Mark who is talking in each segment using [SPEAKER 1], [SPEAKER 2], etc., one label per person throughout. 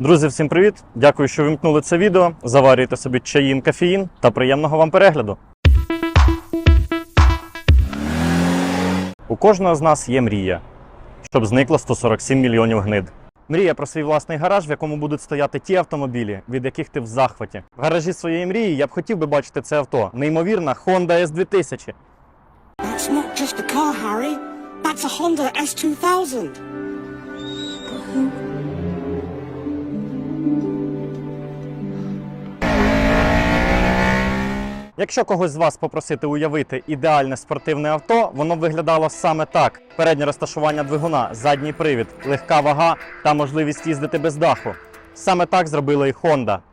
[SPEAKER 1] Друзі, всім привіт! Дякую, що вимкнули це відео. Заварюйте собі чаїн, кофеїн та приємного вам перегляду. У кожного з нас є мрія, щоб зникло 147 мільйонів гнид. Мрія про свій власний гараж, в якому будуть стояти ті автомобілі, від яких ти в захваті. В гаражі своєї мрії я б хотів би бачити це авто. Неймовірна Honda S2000.
[SPEAKER 2] That's not just a car, Harry. That's a Honda S2000.
[SPEAKER 1] Якщо когось з вас попросити уявити ідеальне спортивне авто, воно виглядало саме так: переднє розташування двигуна, задній привід, легка вага та можливість їздити без даху. Саме так зробила і Honda. –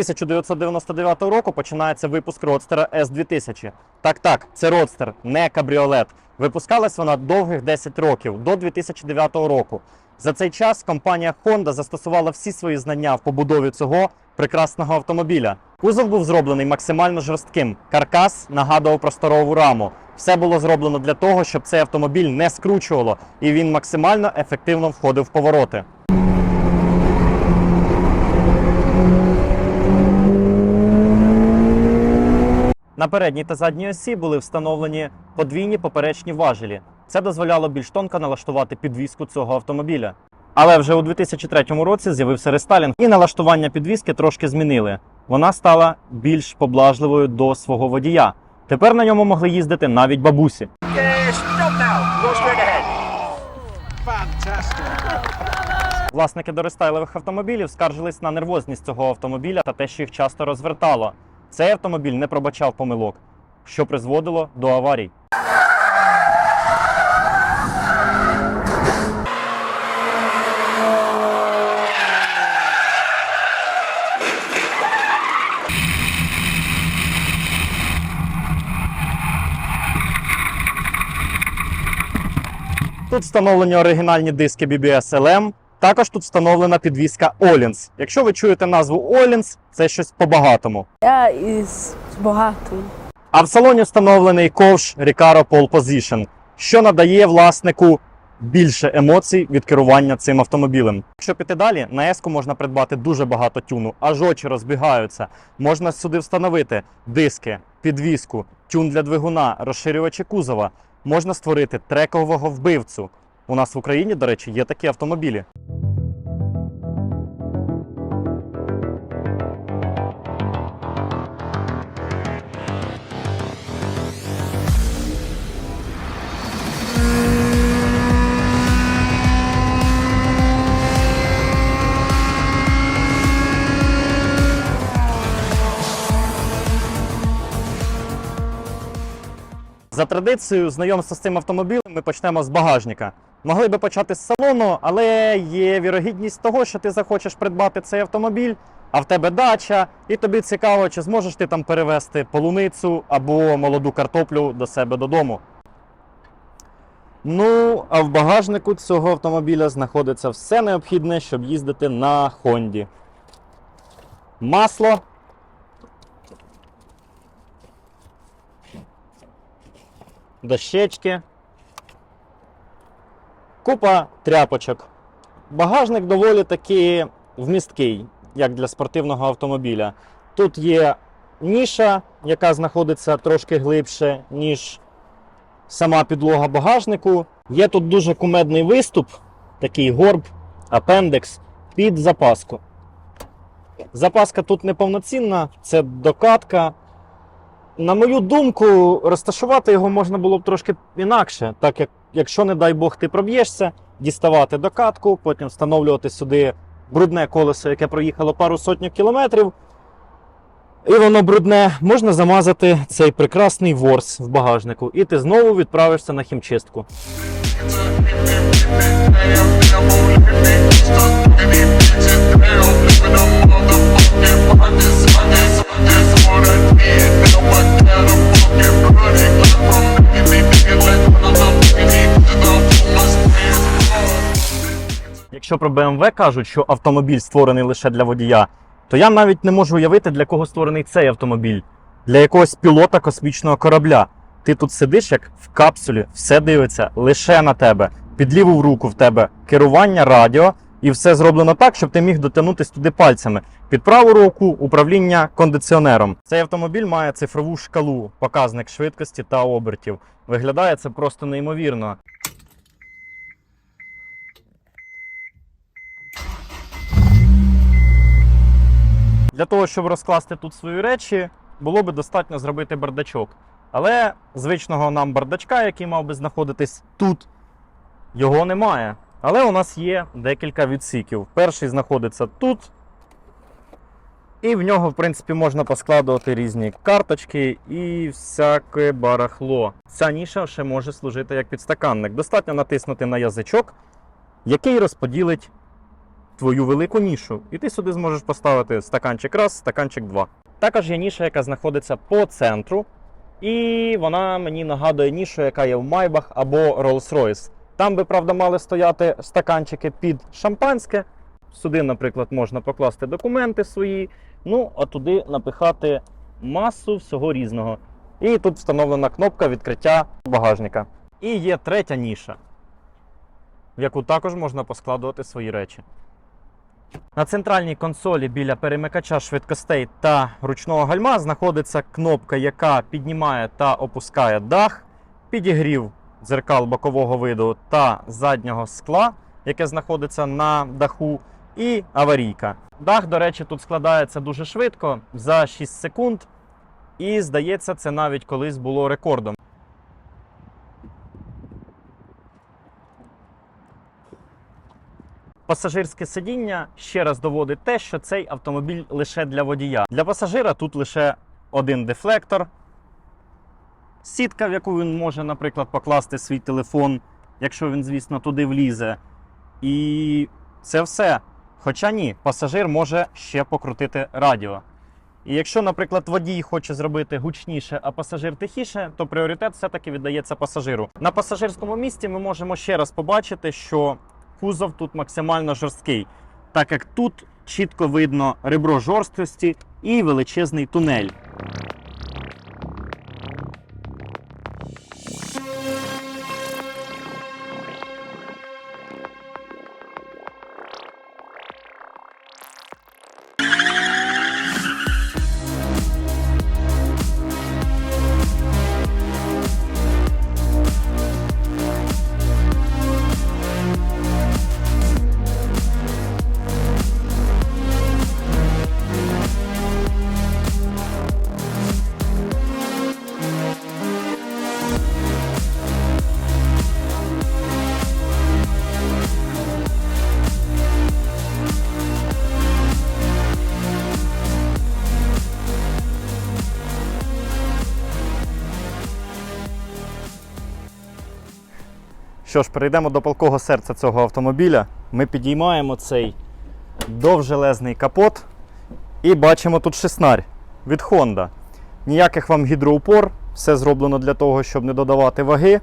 [SPEAKER 1] 1999 року починається випуск родстера S2000. Так, так, це родстер, не кабріолет. Випускалась вона довгих 10 років до 2009 року. За цей час компанія Honda застосувала всі свої знання в побудові цього прекрасного автомобіля. Кузов був зроблений максимально жорстким. Каркас нагадував просторову раму. Все було зроблено для того, щоб цей автомобіль не скручувало, і він максимально ефективно входив в повороти. На передній та задній осі були встановлені подвійні поперечні важелі. Це дозволяло більш тонко налаштувати підвіску цього автомобіля. Але вже у 2003 році з'явився рестайлінг, і налаштування підвіски трошки змінили. Вона стала більш поблажливою до свого водія. Тепер на ньому могли їздити навіть бабусі. Власники дорестайлових автомобілів скаржились на нервозність цього автомобіля та те, що їх часто розвертало. Цей автомобіль не пробачав помилок, що призводило до аварій. Тут встановлені оригінальні диски BBS LM. Також тут встановлена підвіска Олінс. Якщо ви чуєте назву Олінс, це щось по-багатому.
[SPEAKER 3] Я із багатим.
[SPEAKER 1] А в салоні встановлений ковш Recaro Pole Position, що надає власнику більше емоцій від керування цим автомобілем. Якщо піти далі, на еску можна придбати дуже багато тюну, аж очі розбігаються. Можна сюди встановити диски, підвіску, тюн для двигуна, розширювачі кузова. Можна створити трекового вбивцю. У нас в Україні, до речі, є такі автомобілі. За традицією, знайомство з цим автомобілем ми почнемо з багажника. Могли би почати з салону, але є вірогідність того, що ти захочеш придбати цей автомобіль, а в тебе дача, і тобі цікаво, чи зможеш ти там перевезти полуницю або молоду картоплю до себе додому. Ну, а в багажнику цього автомобіля знаходиться все необхідне, щоб їздити на Хонді. Масло, дощечки, купа тряпочок. Багажник доволі таки вмісткий, як для спортивного автомобіля. Тут є ніша, яка знаходиться трошки глибше, ніж сама підлога багажнику. Є тут дуже кумедний виступ, такий горб, апендекс під запаску. Запаска тут неповноцінна, це докатка. На мою думку, розташувати його можна було б трошки інакше, так як, якщо, не дай Бог, ти проб'єшся, діставати докатку, потім встановлювати сюди брудне колесо, яке проїхало пару сотню кілометрів. І воно брудне, можна замазати цей прекрасний ворс в багажнику, і ти знову відправишся на хімчистку. Якщо про BMW кажуть, що автомобіль створений лише для водія, то я навіть не можу уявити, для кого створений цей автомобіль. Для якогось пілота космічного корабля. Ти тут сидиш як в капсулі, все дивиться лише на тебе. Під ліву руку в тебе керування радіо, і все зроблено так, щоб ти міг дотягнутися туди пальцями. Під праву руку управління кондиціонером. Цей автомобіль має цифрову шкалу, показник швидкості та обертів. Виглядає це просто неймовірно. Для того, щоб розкласти тут свої речі, було би достатньо зробити бардачок. Але звичного нам бардачка, який мав би знаходитись тут, його немає. Але у нас є декілька відсіків. Перший знаходиться тут. І в нього, в принципі, можна поскладувати різні карточки і всяке барахло. Ця ніша ще може служити як підстаканник. Достатньо натиснути на язичок, який розподілить твою велику нішу. І ти сюди зможеш поставити стаканчик раз, стаканчик два. Також є ніша, яка знаходиться по центру. І вона мені нагадує нішу, яка є в Майбах або Rolls-Royce. Там би, правда, мали стояти стаканчики під шампанське. Сюди, наприклад, можна покласти документи свої, ну а туди напихати масу всього різного. І тут встановлена кнопка відкриття багажника. І є третя ніша, в яку також можна поскладувати свої речі. На центральній консолі біля перемикача швидкостей та ручного гальма знаходиться кнопка, яка піднімає та опускає дах, підігрів дзеркал бокового виду та заднього скла, яке знаходиться на даху, і аварійка. Дах, до речі, тут складається дуже швидко за 6 секунд. І здається, це навіть колись було рекордом. Пасажирське сидіння ще раз доводить те, що цей автомобіль лише для водія. Для пасажира тут лише один дефлектор, сітка, в яку він може, наприклад, покласти свій телефон, якщо він, звісно, туди влізе. І це все. Хоча ні, пасажир може ще покрутити радіо. І якщо, наприклад, водій хоче зробити гучніше, а пасажир тихіше, то пріоритет все-таки віддається пасажиру. На пасажирському місці ми можемо ще раз побачити, що кузов тут максимально жорсткий, так як тут чітко видно ребро жорсткості і величезний тунель. Що ж, перейдемо до палкого серця цього автомобіля. Ми підіймаємо цей довжелезний капот і бачимо тут шеснарь від Honda. Ніяких вам гідроупор, все зроблено для того, щоб не додавати ваги.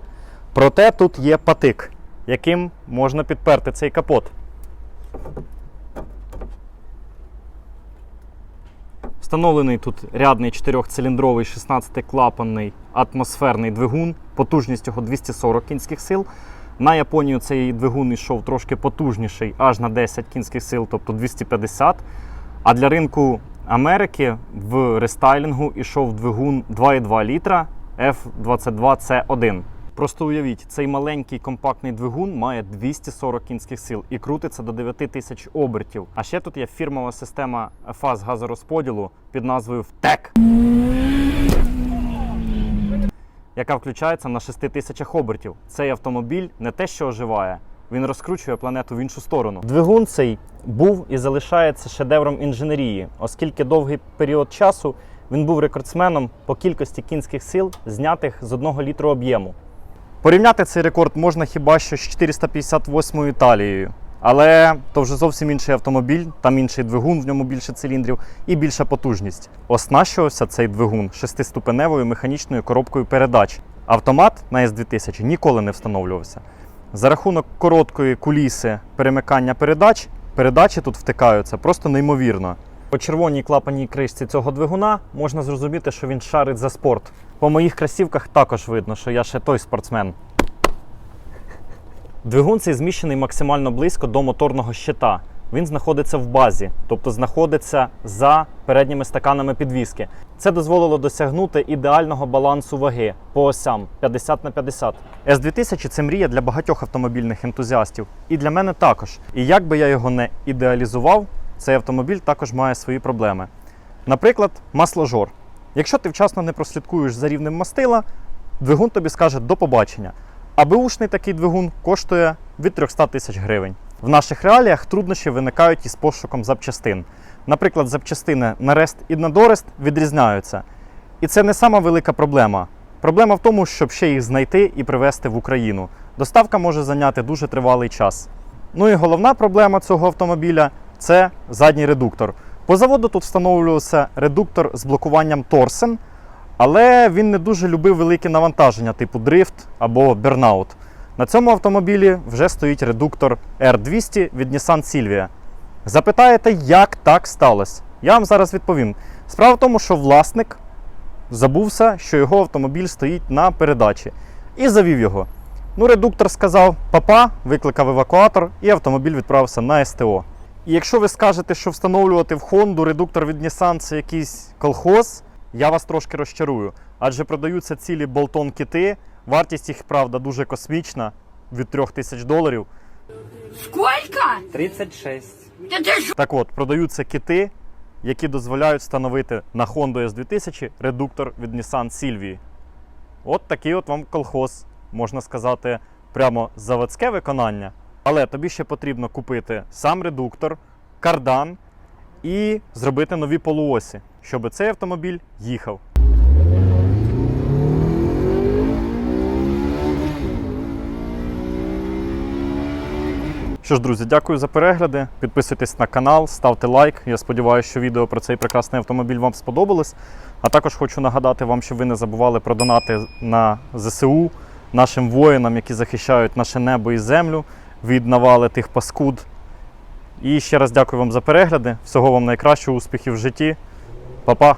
[SPEAKER 1] Проте тут є патик, яким можна підперти цей капот. Встановлений тут рядний 4-циліндровий 16-клапанний атмосферний двигун, потужність його 240 кінських сил. На Японію цей двигун йшов трошки потужніший, аж на 10 кінських сил, тобто 250. А для ринку Америки в рестайлінгу йшов двигун 2,2 літра F22C1. Просто уявіть, цей маленький компактний двигун має 240 кінських сил і крутиться до 9 тисяч обертів. А ще тут є фірмова система фаз газорозподілу під назвою ВТЕК, яка включається на 6 тисячах обертів. Цей автомобіль не те, що оживає, він розкручує планету в іншу сторону. Двигун цей був і залишається шедевром інженерії, оскільки довгий період часу він був рекордсменом по кількості кінських сил, знятих з одного літру об'єму. Порівняти цей рекорд можна хіба що з 458 Італією. Але то вже зовсім інший автомобіль, там інший двигун, в ньому більше циліндрів і більша потужність. Оснащувався цей двигун шестиступеневою механічною коробкою передач. Автомат на S2000 ніколи не встановлювався. За рахунок короткої куліси перемикання передач, передачі тут втикаються просто неймовірно. По червоній клапаній кришці цього двигуна можна зрозуміти, що він шарить за спорт. По моїх кросівках також видно, що я ще той спортсмен. Двигун цей зміщений максимально близько до моторного щита. Він знаходиться в базі, тобто знаходиться за передніми стаканами підвіски. Це дозволило досягнути ідеального балансу ваги по осям 50 на 50. S2000 це мрія для багатьох автомобільних ентузіастів, і для мене також. І як би я його не ідеалізував, цей автомобіль також має свої проблеми. Наприклад, масложор. Якщо ти вчасно не прослідкуєш за рівнем мастила, двигун тобі скаже до побачення. А беушний такий двигун коштує від 300 тисяч гривень. В наших реаліях труднощі виникають із пошуком запчастин. Наприклад, запчастини на рест і на дорест відрізняються. І це не сама велика проблема. Проблема в тому, щоб ще їх знайти і привезти в Україну. Доставка може зайняти дуже тривалий час. Ну і головна проблема цього автомобіля це задній редуктор. По заводу тут встановлювався редуктор з блокуванням торсен, але він не дуже любив великі навантаження, типу дрифт або бернаут. На цьому автомобілі вже стоїть редуктор R200 від Nissan Silvia. Запитаєте, як так сталося? Я вам зараз відповім. Справа в тому, що власник забувся, що його автомобіль стоїть на передачі, і завів його. Ну, редуктор сказав папа, викликав евакуатор, і автомобіль відправився на СТО. І якщо ви скажете, що встановлювати в Honda редуктор від Nissan це якийсь колхоз, я вас трошки розчарую. Адже продаються цілі болтон-кити, вартість їх, правда, дуже космічна від 3000 доларів.
[SPEAKER 2] Сколько?
[SPEAKER 4] 36.
[SPEAKER 2] Да ты ж...
[SPEAKER 1] Так от, продаються кити, які дозволяють встановити на Honda S2000 редуктор від Nissan Silvia. От такий от вам колхоз, можна сказати, прямо заводське виконання. Але тобі ще потрібно купити сам редуктор, кардан і зробити нові полуосі, щоб цей автомобіль їхав. Що ж, друзі, дякую за перегляди. Підписуйтесь на канал, ставте лайк. Я сподіваюся, що відео про цей прекрасний автомобіль вам сподобалось. А також хочу нагадати вам, щоб ви не забували про донати на ЗСУ нашим воїнам, які захищають наше небо і землю від навали тих паскуд. І ще раз дякую вам за перегляди. Всього вам найкращого, успіхів в житті. Па-па!